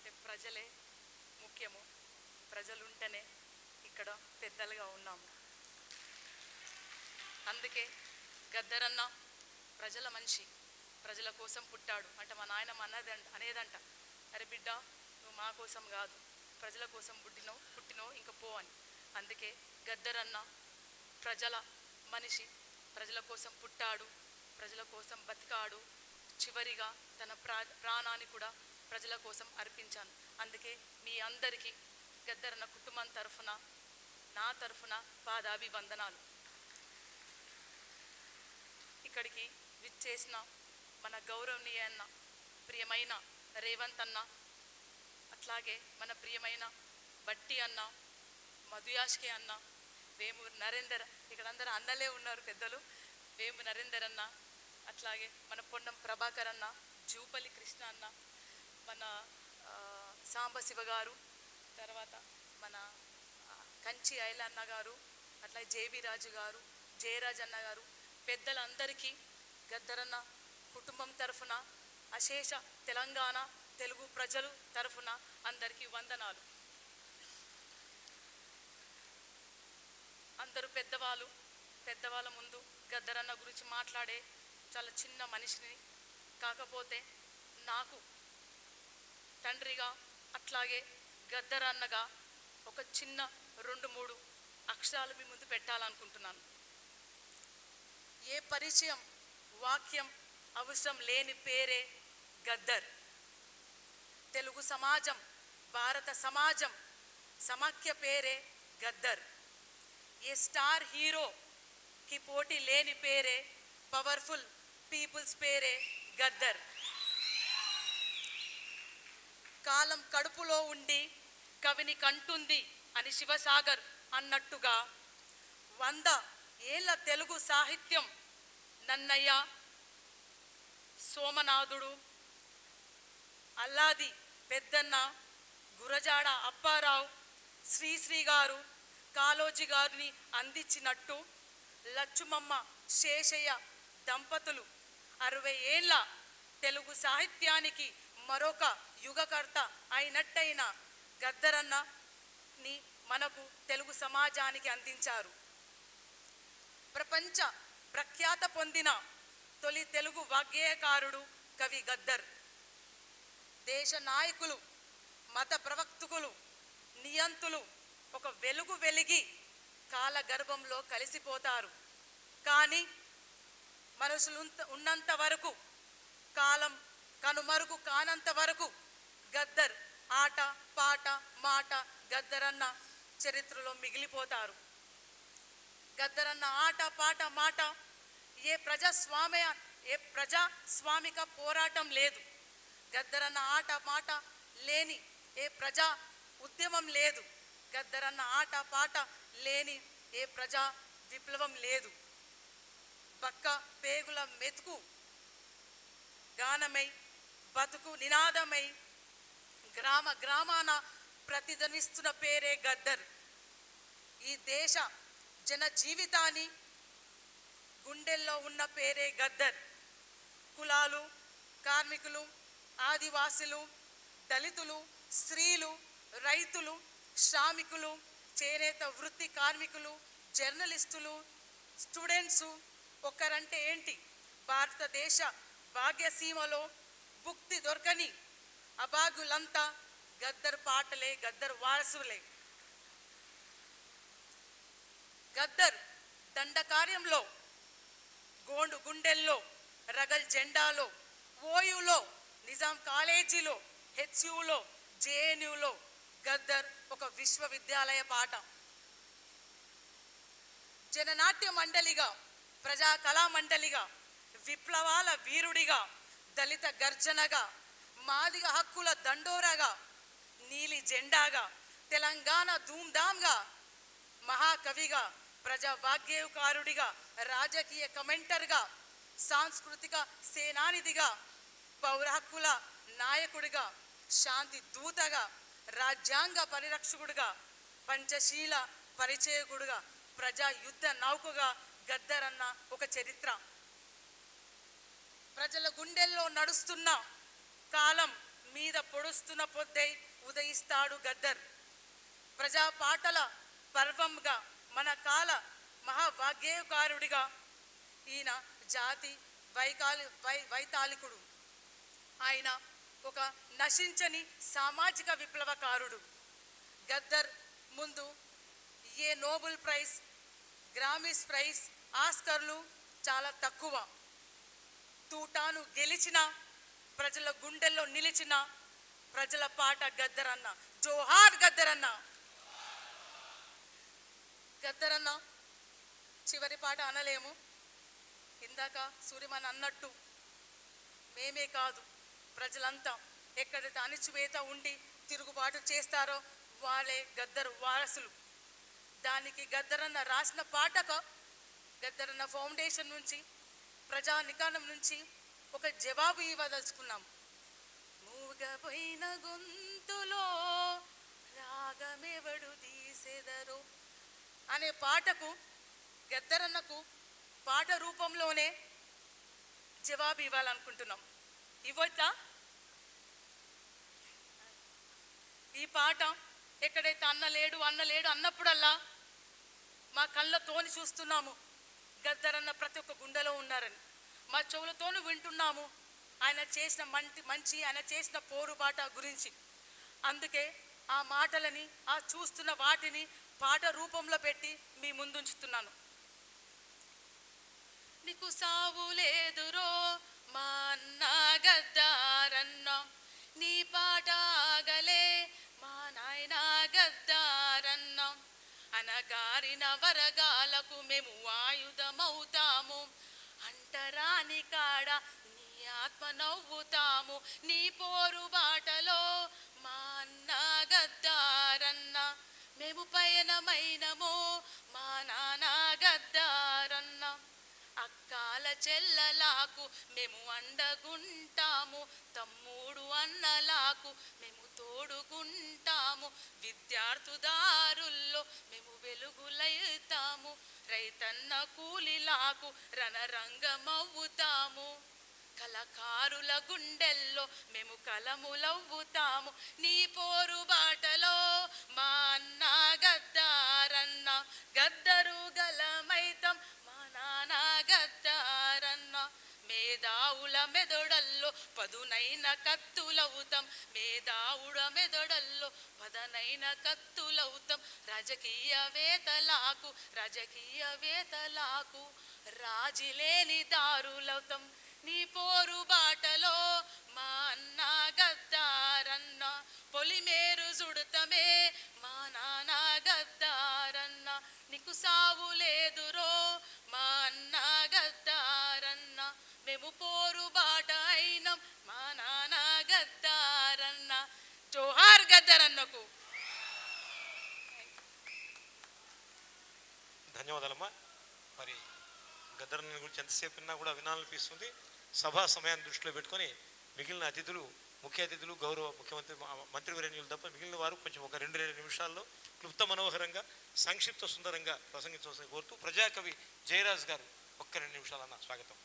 ఎందుకంటే ప్రజలే ముఖ్యము. ప్రజలుంటేనే ఇక్కడ పెద్దలుగా ఉన్నాము. అందుకే గద్దరన్న ప్రజల మనిషి ప్రజల కోసం పుట్టాడు. అంటే మా నాయనమ్మ అన్నదంట అనేదంట. అరే బిడ్డ నువ్వు మా కోసం కాదు. ప్రజల కోసం పుట్టినవు పుట్టినవు ఇంకా పో అని. అందుకే గద్దరన్న ప్రజల మనిషి ప్రజల కోసం పుట్టాడు ప్రజల కోసం బతికాడు. చివరిగా తన ప్రా ప్రాణాన్ని కూడా ప్రజల కోసం అర్పించాను. అందుకే మీ అందరికీ గద్దరన్న కుటుంబం తరఫున నా తరఫున పాదాభివందనాలు. ఇక్కడికి విచ్చేసిన మన గౌరవనీయ అన్న ప్రియమైన రేవంత్ అన్న అట్లాగే మన ప్రియమైన బట్టి అన్న మధుయాష్కే అన్న వేము నరేందర్ ఇక్కడ అందరూ అన్నలే ఉన్నారు పెద్దలు వేము నరేందర్ అన్న అట్లాగే మన పొన్నం ప్రభాకర్ అన్న జూపల్లి కృష్ణ అన్న మన సాంబశివ గారు తర్వాత మన కంచి ఐలన్న గారు అట్లా జేబీ రాజు గారు జయరాజ్ అన్న గారు పెద్దలందరికీ గద్దరన్న కుటుంబం తరఫున అశేష తెలంగాణ తెలుగు ప్రజలు తరఫున అందరికీ వందనాలు. అందరూ పెద్దవాళ్ళు పెద్దవాళ్ళ ముందు గద్దరన్న గురించి మాట్లాడే చాలా చిన్న మనిషిని కాకపోతే నాకు తండ్రిగా అట్లాగే గద్దరన్నగా ఒక చిన్న రెండు మూడు అక్షరాలు మీ ముందు పెట్టాలనుకుంటున్నాను. ఏ పరిచయం వాక్యం అవసరం లేని పేరే గద్దర్. తెలుగు సమాజం భారత సమాజం సమాఖ్య పేరే గద్దర్. ఏ స్టార్ హీరోకి పోటీ లేని పేరే పవర్ఫుల్ పీపుల్స్ పేరే గద్దర్. కాలం కడుపులో ఉండి కవిని కంటుంది అని శివసాగర్ అన్నట్టుగా వంద ఏళ్ళ తెలుగు సాహిత్యం నన్నయ్య సోమనాథుడు అల్లాది పెద్దన్న గురజాడ అప్పారావు శ్రీశ్రీ గారు కాలోజీ గారిని అందించినట్టు లచ్చుమమ్మ శేషయ్య దంపతులు అరవై ఏళ్ళ తెలుగు సాహిత్యానికి మరొక యుగకర్త అయినట్టయిన గద్దరన్నని మనకు తెలుగు సమాజానికి అందించారు. ప్రపంచ ప్రఖ్యాత పొందిన తొలి తెలుగు వాగ్గేయకారుడు కవి గద్దర్. దేశ నాయకులు మత ప్రవక్తకులు నియంతులు ఒక వెలుగు వెలిగి కాలగర్భంలో కలిసిపోతారు. కానీ మనుషులు ఉన్నంత వరకు కాలం కనుమరుగు కానంత వరకు గద్దర్ ఆట పాట మాట గద్దరన్న చరిత్రలో మిగిలిపోతారు. గద్దరన్న ఆట పాట మాట ఏ ప్రజాస్వామ్య ఏ ప్రజాస్వామిక పోరాటం లేదు. గద్దరన్న ఆట మాట లేని ఏ ప్రజా ఉద్యమం లేదు. గద్దరన్న ఆట పాట లేని ఏ ప్రజా విప్లవం లేదు. పక్క పేగుల మెతుకు గానమై బతుకు నినాదమై గ్రామ గ్రామాన ప్రతిధ్వనిస్తున్న పేరే గద్దర్. ఈ దేశ జన జీవితాన్ని గుండెల్లో ఉన్న పేరే గద్దర్. కులాలు కార్మికులు ఆదివాసులు దళితులు స్త్రీలు రైతులు శ్రామికులు చేనేత వృత్తి కార్మికులు జర్నలిస్టులు స్టూడెంట్సు ఒకరంటే ఏంటి? భారతదేశ భాగ్యసీమలో భుక్తి దొరకని అభాగులంతా గద్దర్ పాటలే గద్దర్ వారసులే. గద్దర్ దండకార్యంలో గోండు గుండెల్లో రగల్ జెండాలో ఓయులో నిజాం కాలేజీలో హెచ్యులో జేఎన్యులో గద్దర్ ఒక విశ్వవిద్యాలయ పాట. జననాట్య మండలిగా ప్రజా కళా మండలిగా విప్లవాల వీరుడిగా దళిత గర్జనగా మాదిగ హక్కుల దండోరగా నీలి జెండాగా తెలంగాణ ధూమ్ధామ్గా మహాకవిగా ప్రజా వాగ్గేయకారుడిగా రాజకీయ కమెంటర్గా సాంస్కృతిక సేనానిధిగా పౌర హక్కుల నాయకుడిగా శాంతి దూతగా రాజ్యాంగ పరిరక్షకుడిగా పంచశీల పరిచయకుడుగా ప్రజా యుద్ధ నౌకగా గద్దరన్న ఒక చరిత్ర. ప్రజల గుండెల్లో నడుస్తున్న కాలం మీద పొడుస్తున్న పొద్దై ఉదయిస్తాడు గద్దర్. ప్రజా పాటల పర్వంగా మన కాల మహాభాగ్యకారుడిగా ఈయన జాతి వైకాలి వై వైతాళికుడు. ఆయన ఒక నశించని సామాజిక విప్లవకారుడు. గద్దర్ ముందు ఏ నోబెల్ ప్రైజ్ గ్రామీస్ ప్రైజ్ ఆస్కర్లు చాలా తక్కువ. తూటాను గెలిచిన ప్రజల గుండెల్లో నిలిచిన ప్రజల పాట గద్దరన్న జోహార్ గద్దరన్న. గద్దరన్న చివరి పాట అనలేము. ఇందాక సూర్యమన్ అన్నట్టు మేమే కాదు ప్రజలంతా ఎక్కడైతే అణిచివేత ఉండి తిరుగుబాటు చేస్తారో వాళ్ళే గద్దరు వారసులు. దానికి గద్దరన్న రాసిన పాటక గద్దరన్న ఫౌండేషన్ నుంచి ప్రజా నికాణం నుంచి ఒక జవాబు ఇవ్వదలుచుకున్నాం. మూగపోయిన గొంతులో రాగమెవడు తీసెదరు? అనే పాటకు గద్దరన్నకు పాట రూపంలోనే జవాబు ఇవ్వాలనుకుంటున్నాం. ఇవ్వచ్చా? ఈ పాట ఎక్కడైతే అన్న లేడు అన్న లేడు అన్నప్పుడల్లా మా కళ్ళతోని చూస్తున్నాము. గద్దరన్న ప్రతి ఒక్క గుండెలో ఉన్నారని. మా చెవులతోనూ వింటున్నాము. ఆయన చేసిన మంచి మంచి ఆయన చేసిన పోరుబాట గురించి. అందుకే ఆ మాటలని ఆ చూస్తున్న వాటిని పాట రూపంలో పెట్టి మీ ముందుంచుతున్నాను. నీకు సావు లేదురో మా అన్న గద్దారన్న. నీ పాట ఆగలే అనగారిన వరగాలకు మేము ఆయుధమవుతాము. అంటరాని కాడ నీ ఆత్మ నవ్వుతాము. నీ పోరు బాటలో మా అన్న గద్దారన్న. మేము పయనమైనము. చెల్లలాకు మేము అండగుంటాము తమ్ముడు అన్నలాకు మేము తోడుకుంటాము విద్యార్థుదారుల్లో మేము వెలుగులైతాము. రైతన్న కూలిలాకు రణరంగమవుతాము కళకారుల గుండెల్లో మేము కలములవ్వుతాము. నీ పోరు బాటలో మా అన్న గద్దారన్న గద్దరు గలమై మేధావుల మెదడల్లో పదునైన కత్తులవుతాం మేధావుల మెదడల్లో పదనైన కత్తులవుతాం రాజకీయ రాజకీయవేతలాకు రాజకీయ వేతలాకు. రాజిలేని దారులవుతాం నీ పోరు బాటలో మా అన్న గద్దారన్న. పొలిమేరు సుడతమే మా నాన్న గద్దారన్న. నీకు సావు లేదురో మా అన్న గద్దారన్న పోరు బాట మా నాన్న గద్దారన్న. జోహార్ గద్దరన్నకు. ధన్యవాదాలమ్మా. మరి గద్దరన్న గురించి ఎంతసేపు విన్నా కూడా వినాలనిపిస్తుంది. సభా సమయాన్ని దృష్టిలో పెట్టుకొని మిగిలిన అతిథులు ముఖ్య అతిథులు గౌరవ ముఖ్యమంత్రి మంత్రి మంత్రివర్యులు తప్ప మిగిలిన వారు కొంచెం ఒక రెండు రెండు నిమిషాల్లో క్లుప్త మనోహరంగా సంక్షిప్త సుందరంగా ప్రసంగించవలసిన కోరుతూ ప్రజాకవి జయరాజ్ గారు ఒక్క రెండు నిమిషాలన్న స్వాగతం.